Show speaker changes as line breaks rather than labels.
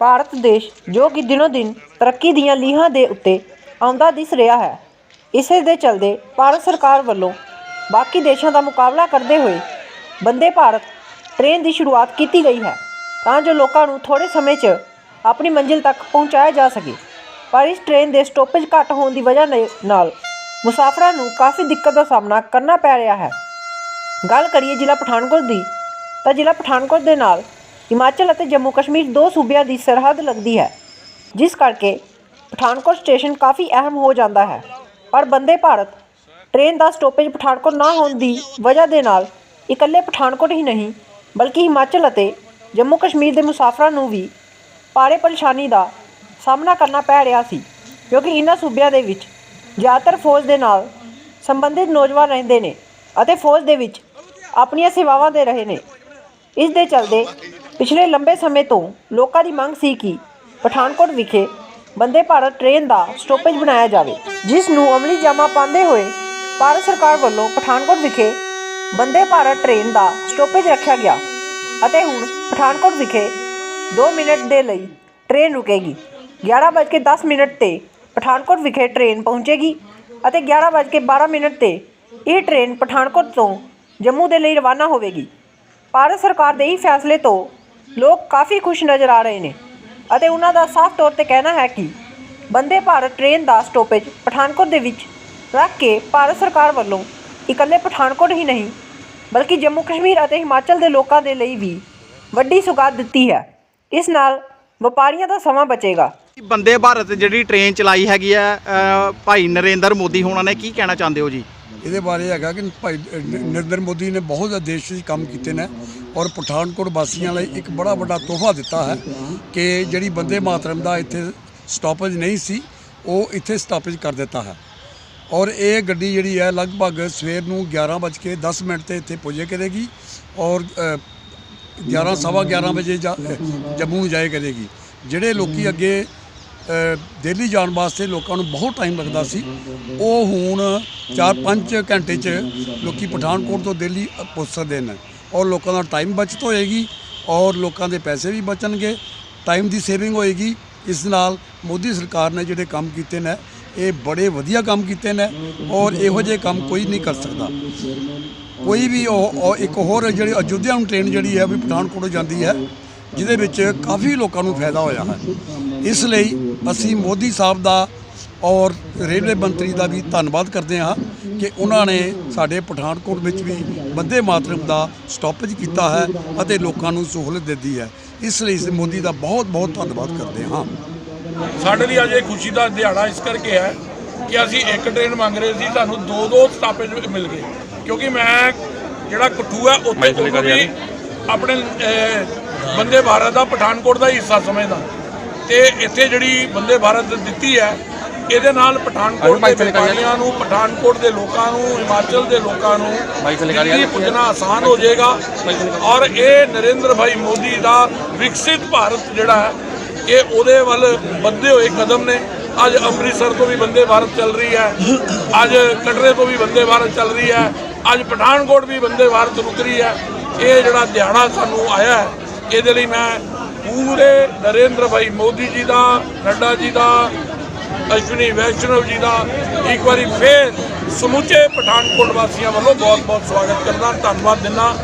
ਭਾਰਤ ਦੇਸ਼ ਜੋ ਕਿ ਦਿਨੋ ਦਿਨ ਤਰੱਕੀ ਦੀਆਂ ਲੀਹਾਂ ਦੇ ਉੱਤੇ ਆਉਂਦਾ ਦਿਸ ਰਿਹਾ ਹੈ। ਇਸੇ ਦੇ ਚਲਦੇ ਭਾਰਤ ਸਰਕਾਰ ਵੱਲੋਂ ਬਾਕੀ ਦੇਸ਼ਾਂ ਦਾ ਮੁਕਾਬਲਾ ਕਰਦੇ ਹੋਏ ਬੰਦੇ ਭਾਰਤ ਟ੍ਰੇਨ ਦੀ ਸ਼ੁਰੂਆਤ ਕੀਤੀ ਗਈ ਹੈ ਤਾਂ ਜੋ ਲੋਕਾਂ ਨੂੰ ਥੋੜੇ ਸਮੇਂ 'ਚ ਆਪਣੀ ਮੰਜ਼ਿਲ ਤੱਕ ਪਹੁੰਚਾਇਆ ਜਾ ਸਕੇ। ਪਰ ਇਸ ਟ੍ਰੇਨ ਦੇ ਸਟਾਪੇਜ ਘੱਟ ਹੋਣ ਦੀ ਵਜ੍ਹਾ ਨੇ- ਨਾਲ ਮੁਸਾਫਰਾਂ ਨੂੰ ਕਾਫੀ ਦਿੱਕਤ ਦਾ ਸਾਹਮਣਾ ਕਰਨਾ ਪੈ ਰਿਹਾ ਹੈ। ਗੱਲ ਕਰੀਏ ਜ਼ਿਲ੍ਹਾ ਪਠਾਨਕੋਟ ਦੀ ਤਾਂ ਜ਼ਿਲ੍ਹਾ ਪਠਾਨਕੋਟ ਦੇ ਨਾਲ ਹਿਮਾਚਲ ਅਤੇ ਜੰਮੂ ਕਸ਼ਮੀਰ ਦੋ ਸੂਬਿਆਂ ਦੀ ਸਰਹੱਦ ਲੱਗਦੀ ਹੈ, ਜਿਸ ਕਰਕੇ ਪਠਾਨਕੋਟ ਸਟੇਸ਼ਨ ਕਾਫੀ ਅਹਿਮ ਹੋ ਜਾਂਦਾ ਹੈ। ਪਰ ਬੰਦੇ ਭਾਰਤ, ਟ੍ਰੇਨ ਦਾ ਸਟਾਪੇਜ ਪਠਾਨਕੋਟ ਨਾ ਹੋਣ ਦੀ ਵਜ੍ਹਾ ਦੇ ਨਾਲ ਇਕੱਲੇ ਪਠਾਨਕੋਟ ਹੀ ਨਹੀਂ, ਬਲਕਿ ਹਿਮਾਚਲ ਅਤੇ ਜੰਮੂ ਕਸ਼ਮੀਰ ਦੇ ਮੁਸਾਫਰਾਂ ਨੂੰ ਵੀ ਭਾਰੇ ਪਰੇਸ਼ਾਨੀ ਦਾ ਸਾਹਮਣਾ ਕਰਨਾ ਪੈ ਰਿਹਾ ਸੀ, ਕਿਉਂਕਿ ਇਹਨਾਂ ਸੂਬਿਆਂ ਦੇ ਵਿੱਚ ਜ਼ਿਆਦਾਤਰ ਫੌਜ ਦੇ ਨਾਲ ਸੰਬੰਧਿਤ ਨੌਜਵਾਨ ਰਹਿੰਦੇ ਨੇ ਅਤੇ ਫੌਜ ਦੇ ਵਿੱਚ ਆਪਣੀਆਂ ਸੇਵਾਵਾਂ ਦੇ ਰਹੇ ਨੇ। ਇਸ ਦੇ ਚਲਦੇ ਪਿਛਲੇ ਲੰਬੇ ਸਮੇਂ ਤੋਂ ਲੋਕਾਂ ਦੀ ਮੰਗ ਸੀ ਕਿ ਪਠਾਨਕੋਟ ਵਿਖੇ ਬੰਦੇ ਭਾਰਤ ਟ੍ਰੇਨ ਦਾ ਸਟਾਪੇਜ ਬਣਾਇਆ ਜਾਵੇ, ਜਿਸ ਨੂੰ ਅਮਲੀ ਜਾਮਾ ਪਾਉਂਦੇ ਹੋਏ ਭਾਰਤ ਸਰਕਾਰ ਵੱਲੋਂ ਪਠਾਨਕੋਟ ਵਿਖੇ ਬੰਦੇ ਭਾਰਤ ਟ੍ਰੇਨ ਦਾ ਸਟਾਪੇਜ ਰੱਖਿਆ ਗਿਆ ਅਤੇ ਹੁਣ ਪਠਾਨਕੋਟ ਵਿਖੇ 2 ਮਿੰਟ ਦੇ ਲਈ ਟ੍ਰੇਨ ਰੁਕੇਗੀ। 11:10 ਮਿੰਟ ਤੇ ਪਠਾਨਕੋਟ ਵਿਖੇ ਟ੍ਰੇਨ ਪਹੁੰਚੇਗੀ ਅਤੇ 11:12 ਮਿੰਟ ਤੇ ਇਹ ਟ੍ਰੇਨ ਪਠਾਨਕੋਟ ਤੋਂ ਜੰਮੂ ਦੇ ਲਈ ਰਵਾਨਾ ਹੋਵੇਗੀ। ਭਾਰਤ ਸਰਕਾਰ ਦੇ ਇਸ ਫੈਸਲੇ ਤੋਂ ਲੋਕ ਕਾਫੀ ਖੁਸ਼ ਨਜ਼ਰ ਆ ਰਹੇ ਨੇ ਅਤੇ ਉਹਨਾਂ ਦਾ ਸਾਫ਼ ਤੌਰ ਤੇ ਕਹਿਣਾ ਹੈ ਕਿ ਬੰਦੇ ਭਾਰਤ ਟ੍ਰੇਨ ਦਾ ਸਟਾਪੇਜ ਪਠਾਨਕੋਟ ਦੇ ਵਿੱਚ ਰੱਖ ਕੇ ਭਾਰਤ ਸਰਕਾਰ ਵੱਲੋਂ ਇਕੱਲੇ ਪਠਾਨਕੋਟ ਹੀ ਨਹੀਂ, ਬਲਕਿ ਜੰਮੂ ਕਸ਼ਮੀਰ ਅਤੇ ਹਿਮਾਚਲ ਦੇ ਲੋਕਾਂ ਦੇ ਲਈ ਵੀ ਵੱਡੀ ਸੁਗਾਤ ਦਿੱਤੀ ਹੈ। ਇਸ ਨਾਲ ਵਪਾਰੀਆਂ ਦਾ ਸਮਾਂ ਬਚੇਗਾ।
ਬੰਦੇ ਭਾਰਤ ਜਿਹੜੀ ਟ੍ਰੇਨ ਚਲਾਈ ਹੈਗੀ ਆ ਭਾਈ ਨਰਿੰਦਰ ਮੋਦੀ ਹੋਣਾ ਨੇ ਕੀ ਕਹਿਣਾ ਚਾਹੁੰਦੇ ਹੋ ਜੀ?
ਇਹਦੇ ਬਾਰੇ ਹੈਗਾ ਕਿ ਭਾਈ ਨਰਿੰਦਰ ਮੋਦੀ ਨੇ ਬਹੁਤ ਜ਼ਿਆਦਾ ਦੇਸ਼ 'ਚ ਕੰਮ ਕੀਤੇ ਨੇ ਔਰ ਪਠਾਨਕੋਟ ਵਾਸੀਆਂ ਲਈ ਇੱਕ ਬੜਾ ਵੱਡਾ ਤੋਹਫਾ ਦਿੱਤਾ ਹੈ ਕਿ ਜਿਹੜੀ ਬੰਦੇ ਮਾਤਰਮ ਦਾ ਇੱਥੇ ਸਟਾਪੇਜ ਨਹੀਂ ਸੀ ਉਹ ਇੱਥੇ ਸਟਾਪੇਜ ਕਰ ਦਿੱਤਾ ਹੈ। ਔਰ ਇਹ ਗੱਡੀ ਜਿਹੜੀ ਹੈ ਲਗਭਗ ਸਵੇਰ ਨੂੰ 11:10 ਮਿੰਟ ਤੇ ਇੱਥੇ ਪੁੱਜੇ ਕਰੇਗੀ ਔਰ ਅ, 11 ਸਵਾ 11 ਵਜੇ ਜਾ- ਜੰਮੂ ਜਾਏ ਕਰੇਗੀ। ਜਿਹੜੇ ਲੋਕੀ ਅੱਗੇ ਦਿੱਲੀ ਜਾਣ ਵਾਸਤੇ ਲੋਕਾਂ ਨੂੰ ਬਹੁਤ ਟਾਈਮ ਲੱਗਦਾ ਸੀ। ਉਹ ਹੁਣ 4-5 ਘੰਟੇ 'ਚ ਲੋਕੀ ਪਠਾਨਕੋਟ ਤੋਂ ਦਿੱਲੀ ਪਹੁੰਚ ਸਕਦੇ ਨੇ। ਔਰ ਲੋਕਾਂ ਦਾ ਟਾਈਮ ਬਚਤ ਹੋਏਗੀ ਔਰ ਲੋਕਾਂ ਦੇ ਪੈਸੇ ਵੀ ਬਚਣਗੇ। ਟਾਈਮ ਦੀ ਸੇਵਿੰਗ ਹੋਏਗੀ। ਇਸ ਨਾਲ ਮੋਦੀ ਸਰਕਾਰ ਨੇ ਜਿਹੜੇ ਕੰਮ ਕੀਤੇ ਨੇ, ਇਹ ਬੜੇ ਵਧੀਆ ਕੰਮ ਕੀਤੇ ਨੇ ਔਰ ਇਹੋ ਜਿਹੇ ਕੰਮ ਕੋਈ ਨਹੀਂ ਕਰ ਸਕਦਾ। ਕੋਈ ਵੀ ਉਹ ਉਹ ਇੱਕ ਹੋਰ ਜਿਹੜੀ ਅਯੁੱਧਿਆ ਨੂੰ ਟ੍ਰੇਨ ਜਿਹੜੀ ਹੈ ਵੀ ਪਠਾਨਕੋਟ ਜਾਂਦੀ ਹੈ, ਜਿਹਦੇ ਵਿੱਚ ਕਾਫੀ ਲੋਕਾਂ ਨੂੰ ਫਾਇਦਾ ਹੋਇਆ ਹੈ। ਇਸ ਲਈ ਅਸੀਂ ਮੋਦੀ ਸਾਹਿਬ ਦਾ ਔਰ ਰੇਲਵੇ ਮੰਤਰੀ ਦਾ ਵੀ ਧੰਨਵਾਦ ਕਰਦੇ ਹਾਂ ਕਿ ਉਹਨਾਂ ਨੇ ਸਾਡੇ ਪਠਾਨਕੋਟ ਵਿੱਚ ਵੀ ਬੰਦੇ ਮਾਤਰਮ ਦਾ ਸਟਾਪੇਜ ਕੀਤਾ ਹੈ ਅਤੇ ਲੋਕਾਂ ਨੂੰ ਸਹੂਲਤ ਦਿੱਤੀ ਹੈ। ਇਸ ਲਈ ਅਸੀਂ ਮੋਦੀ ਦਾ ਬਹੁਤ ਬਹੁਤ ਧੰਨਵਾਦ ਕਰਦੇ ਹਾਂ।
ਸਾਡੇ ਲਈ ਅੱਜ ਇਹ ਖੁਸ਼ੀ ਦਾ ਦਿਹਾੜਾ ਇਸ ਕਰਕੇ ਹੈ ਕਿ ਅਸੀਂ ਇੱਕ ਟ੍ਰੇਨ ਮੰਗ ਰਹੇ ਸੀ ਸਾਨੂੰ ਦੋ ਦੋ ਸਟਾਪੇਜ ਮਿਲ ਗਏ। ਕਿਉਂਕਿ ਮੈਂ ਜਿਹੜਾ ਕਠੂ ਹੈ ਉੱਥੇ ਆਪਣੇ ਬੰਦੇ ਭਾਰਤ ਦਾ ਪਠਾਨਕੋਟ ਦਾ ਹੀ ਹਿੱਸਾ ਸਮਝਦਾ। ਤੇ ਇੱਥੇ ਜਿਹੜੀ ਬੰਦੇ ਭਾਰਤ ਦਿੱਤੀ ਹੈ ਇਹਦੇ ਨਾਲ ਪਠਾਨਕੋਟ ਦੇ ਵਪਾਰੀਆਂ ਨੂੰ ਪਠਾਨਕੋਟ ਦੇ ਲੋਕਾਂ ਨੂੰ ਹਿਮਾਚਲ ਦੇ ਲੋਕਾਂ ਨੂੰ ਦਿੱਲੀ ਪੁੱਜਣਾ ਆਸਾਨ ਹੋ ਜਾਏਗਾ। ਔਰ ਇਹ ਨਰਿੰਦਰ ਭਾਈ ਮੋਦੀ ਦਾ ਵਿਕਸਿਤ ਭਾਰਤ ਜਿਹੜਾ ਹੈ ਇਹ ਉਹਦੇ ਵੱਲ ਵੱਧਦੇ ਹੋਏ ਕਦਮ ਨੇ। ਅੱਜ ਅੰਮ੍ਰਿਤਸਰ ਤੋਂ ਵੀ ਬੰਦੇ ਭਾਰਤ ਚੱਲ ਰਹੀ ਹੈ ਅੱਜ ਕਟਰੇ ਤੋਂ ਵੀ ਬੰਦੇ ਭਾਰਤ ਚੱਲ ਰਹੀ ਹੈ ਅੱਜ ਪਠਾਨਕੋਟ ਵੀ ਬੰਦੇ ਭਾਰਤ ਰੁਕ ਰਹੀ ਹੈ। ਇਹ ਜਿਹੜਾ ਦਿਹਾੜਾ ਸਾਨੂੰ ਆਇਆ ਹੈ ਇਹਦੇ ਲਈ ਮੈਂ ਪੂਰੇ ਨਰਿੰਦਰ ਭਾਈ ਮੋਦੀ ਜੀ ਦਾ, ਨੱਡਾ ਜੀ ਦਾ, ਅਸ਼ਵਨੀ ਵੈਸ਼ਨਵ ਜੀ ਦਾ, ਇੱਕ ਵਾਰੀ ਫੇਰ ਸਮੁੱਚੇ ਪਠਾਨਕੋਟ ਵਾਸੀਆਂ ਵੱਲੋਂ ਬਹੁਤ ਬਹੁਤ ਸਵਾਗਤ ਕਰਦਾ, ਧੰਨਵਾਦ ਦਿੰਦਾ।